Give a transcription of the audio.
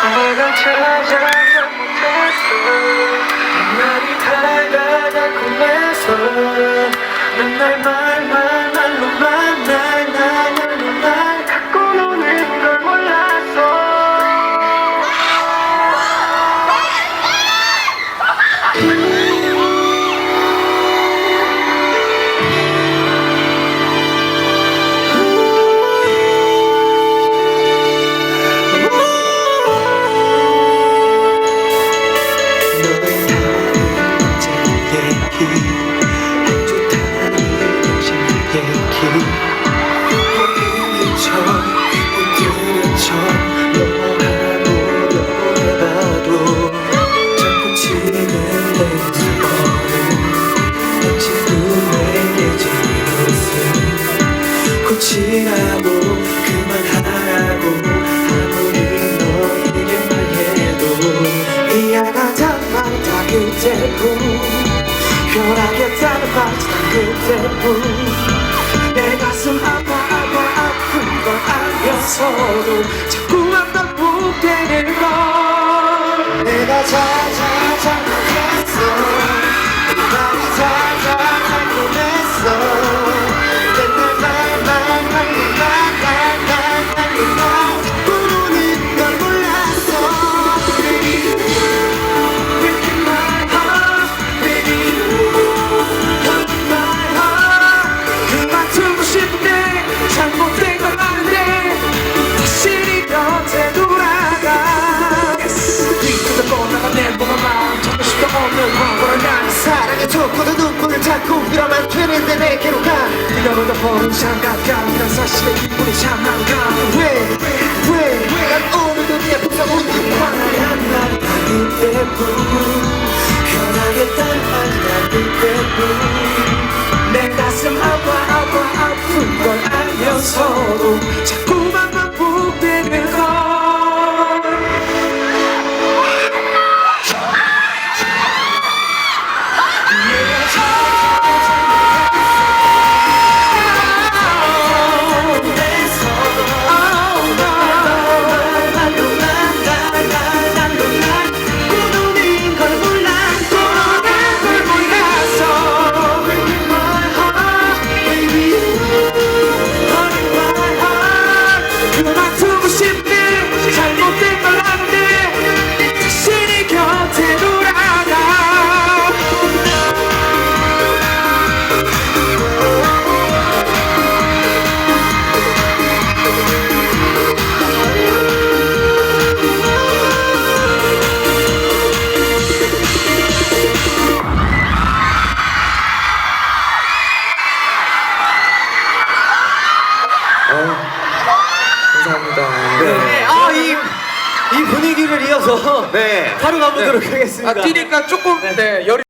찾아! 잘못했어 날이 다가가고 해서 맨날 말만 말로만 날, 날, 날로 날 갖고 노는 걸 몰랐어 모르는 척못 들은 척 넘어가보려고 해봐도 자꾸 치는 내 수어는 당신 눈에 깨진 웃음 고치라고 그만하라고 아무리 너에게 말해도 미안하단 말이 다 그때뿐 변하겠다는 말이 다 그때뿐 내 가슴 아파 아파 아픈 걸 알면서도 자꾸만 반복되는 걸. 내가 찾아 잘 사랑에 젖고도 눈물을 닦고 이러면 되는데 내게로 가 네가 먼저 버린 장갑감이란 사실에 기분이 참 한가. 왜왜왜난 오늘도 네 앞에서 웃고 화나는 날이 아닐 때뿐 변하겠다는 말이 아닐 때뿐 이 분위기를 이어서 네. 바로 가보도록 하겠습니다. 아, 뛰니까 조금 네, 열이